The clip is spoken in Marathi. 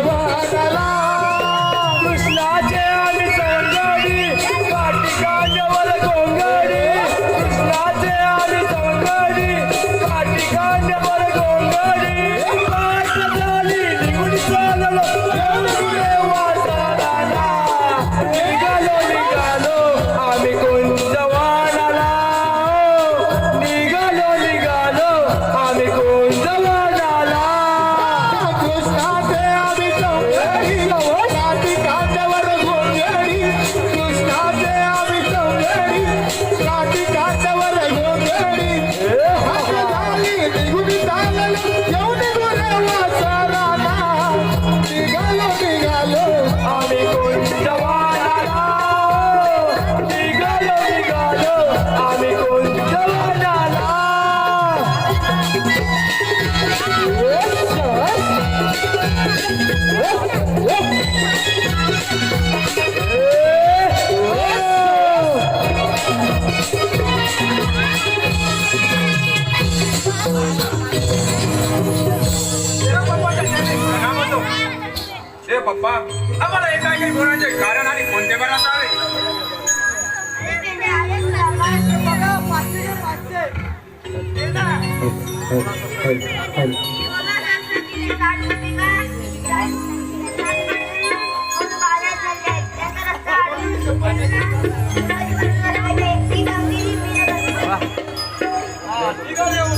Bhagavan Salam. आहे पप्पा. आम्हाला एका काही गुणाचे कारण आणि कोणते बरं असावे निघाले